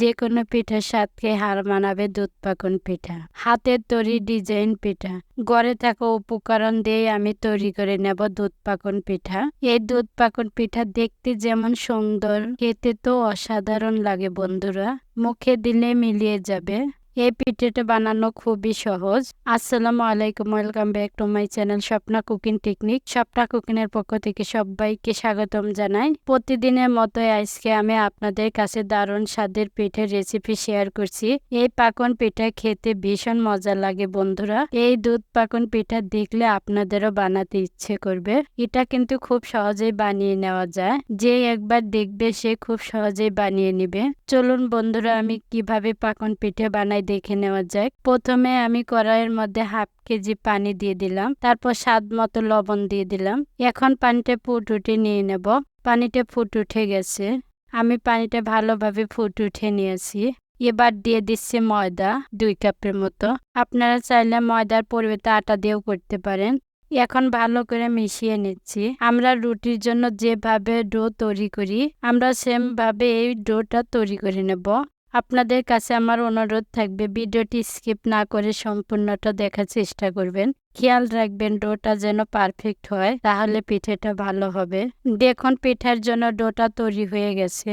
যে কোনো পিঠার স্বাদকে হার মানাবে দুধ পাকন পিঠা। হাতের তৈরি ডিজাইন পিঠা। গড়ে থাকা উপকরণ দিয়ে আমি তৈরি করে নেব দুধ পাকন পিঠা। এই দুধ পাকন পিঠা দেখতে যেমন সুন্দর, খেতে তো অসাধারণ লাগে বন্ধুরা। মুখে দিলে মিলিয়ে যাবে। এই পিঠেটা বানানো খুবই সহজ। আসসালামু আলাইকুম, welcome back to my channel Swapna cooking technique. Swapna cooking এর পক্ষ থেকে সবাইকে স্বাগতম জানাই। প্রতিদিনের মতো আজকে আমি আপনাদের কাছে দারুণ স্বাদের পিঠের রেসিপি শেয়ার করছি। এই পাকন পিঠা খেতে ভীষণ মজা লাগে বন্ধুরা। এই দুধ পাকন পিঠা দেখলে আপনাদেরও বানাতে ইচ্ছে করবে। এটা কিন্তু খুব সহজেই বানিয়ে নেওয়া যায়। যে একবার দেখবে সে খুব সহজেই বানিয়ে নিবে। চলুন বন্ধুরা আমি কীভাবে পাকন পিঠে বানাই দেখে নেওয়া যাক। প্রথমে আমি কড়াইয়ের মধ্যে হাফ কেজি পানি দিয়ে দিলাম তারপর স্বাদ মতো লবণ দিয়ে দিলাম। এখন পানিটা ফুট উঠে নিয়ে নেব। পানিটা ফুট উঠে গেছে। আমি পানিটা ভালোভাবে ফুট উঠে নিয়েছি। এবার দিয়ে দিচ্ছি ময়দা দুই কাপের মতো। আপনারা চাইলে ময়দার পরিবর্তে আটা দিয়েও করতে পারেন। এখন ভালো করে মিশিয়ে নিচ্ছি। আমরা রুটির জন্য যেভাবে ডো তৈরি করি, আমরা সেম ভাবে এই ডোটা তৈরি করে নেব। আপনাদের কাছে আমার অনুরোধ থাকবে, ভিডিওটি স্কিপ না করে সম্পূর্ণটা দেখার চেষ্টা করবেন। খেয়াল রাখবেন, ডোটা যেন পারফেক্ট হয়, তাহলে পিঠেটা ভালো হবে। দেখুন, পিঠার জন্য ডোটা তৈরি হয়ে গেছে।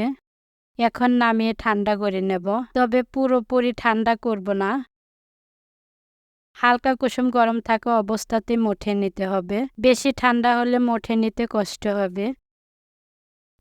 এখন নামিয়ে ঠান্ডা করে নেব। তবে পুরোপুরি ঠান্ডা করব না। হালকা কুসুম গরম থাকা অবস্থাতে মুঠে নিতে হবে। বেশি ঠান্ডা হলে মুঠে নিতে কষ্ট হবে।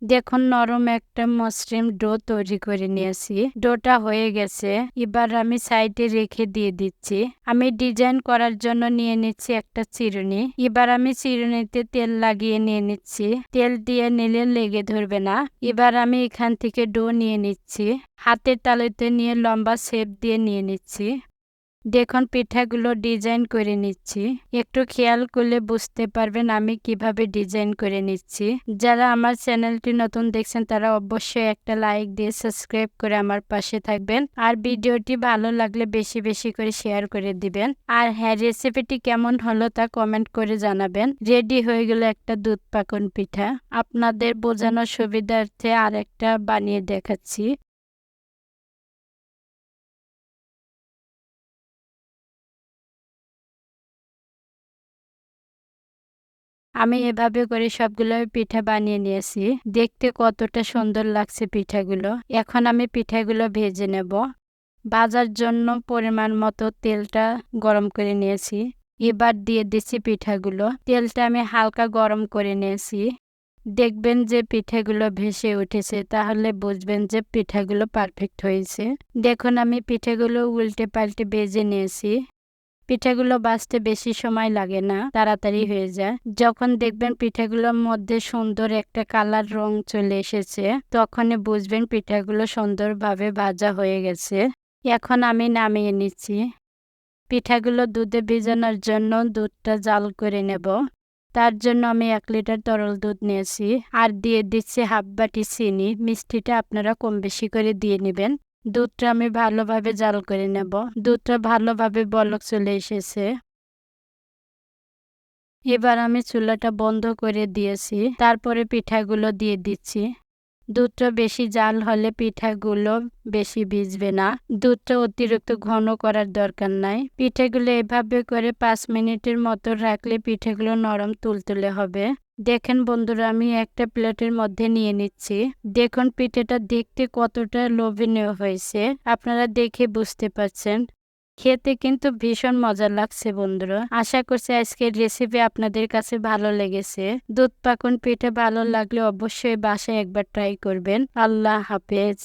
দেখুন, নরম একটা মসৃণ ডো তৈরি করে নিয়েছি। ডোটা হয়ে গেছে। এবার আমি সাইডে রেখে দিয়ে দিচ্ছি। আমি ডিজাইন করার জন্য নিয়ে নিচ্ছি একটা চিরুনি। এবার আমি চিরুনিতে তেল লাগিয়ে নিয়ে নিচ্ছি। তেল দিয়ে নিলে লেগে ধরবে না। এবার আমি এখান থেকে ডো নিয়ে নিচ্ছি। হাতের তালুতে নিয়ে লম্বা শেপ দিয়ে নিয়ে নিচ্ছি। দেখুন, পিঠাগুলো ডিজাইন করে নিচ্ছি। একটু খেয়াল করলে বুঝতে পারবেন আমি কীভাবে ডিজাইন করে নিচ্ছি। যারা আমার চ্যানেলটি নতুন দেখছেন, তারা অবশ্যই একটা লাইক দিয়ে সাবস্ক্রাইব করে আমার পাশে থাকবেন। আর ভিডিওটি ভালো লাগলে বেশি বেশি করে শেয়ার করে দিবেন। আর হ্যাঁ রেসিপিটি কেমন হলো তা কমেন্ট করে জানাবেন। রেডি হয়ে গেল একটা দুধ পাকন পিঠা। আপনাদের বোঝানোর সুবিধার্থে আর একটা বানিয়ে দেখাচ্ছি। আমি এভাবে করে সবগুলো পিঠা বানিয়ে নিয়েছি। দেখতে কতটা সুন্দর লাগছে পিঠাগুলো। এখন আমি পিঠাগুলো ভেজে নেব। ভাজার জন্য পরিমাণ মতো তেলটা গরম করে নিয়েছি। এবার দিয়ে দিচ্ছি পিঠাগুলো। তেলটা আমি হালকা গরম করে নিয়েছি। দেখবেন যে পিঠাগুলো ভেসে উঠেছে, তাহলে বুঝবেন যে পিঠাগুলো পারফেক্ট হয়েছে। দেখুন, আমি পিঠাগুলো উল্টে পাল্টে বেজে নিয়েছি। পিঠাগুলো বাঁচতে বেশি সময় লাগে না তাড়াতাড়ি হয়ে যায়। যখন দেখবেন পিঠাগুলোর মধ্যে সুন্দর একটা কালার রং চলে এসেছে তখনই বুঝবেন পিঠাগুলো সুন্দরভাবে ভাজা হয়ে গেছে। এখন আমি নামিয়ে নিচ্ছি। পিঠাগুলো দুধে ভিজানোর জন্য দুধটা জাল করে নেব। তার জন্য আমি এক লিটার তরল দুধ নিয়েছি। আর দিয়ে দিচ্ছি হাফ বাটি চিনি। মিষ্টিটা আপনারা কম বেশি করে দিয়ে নেবেন। দুধটা আমি ভালোভাবে জাল করে নেব। দুধটা ভালোভাবে বলক চলে এসেছে। এবার আমি চুলাটা বন্ধ করে দিয়েছি। তারপরে পিঠাগুলো দিয়ে দিচ্ছি। দুধটা বেশি জাল হলে পিঠাগুলো বেশি ভিজবে না। দুধটা অতিরিক্ত ঘন করার দরকার নাই। পিঠাগুলো এভাবে করে পাঁচ মিনিটের মতো রাখলে পিঠাগুলো নরম তুলতুলে হবে। দেখেন বন্ধুরা, আমি একটা প্লেটের মধ্যে নিয়ে নিচ্ছি। দেখুন, পিঠেটা দেখতে কতটা লোভনীয় হয়েছে। আপনারা দেখে বুঝতে পারছেন। খেতে কিন্তু ভীষণ মজা লাগছে বন্ধুরা। আশা করছি আজকের রেসিপি আপনাদের কাছে ভালো লেগেছে। দুধ পাকন পিঠে ভালো লাগলে অবশ্যই বাসায় একবার ট্রাই করবেন। আল্লাহ হাফেজ।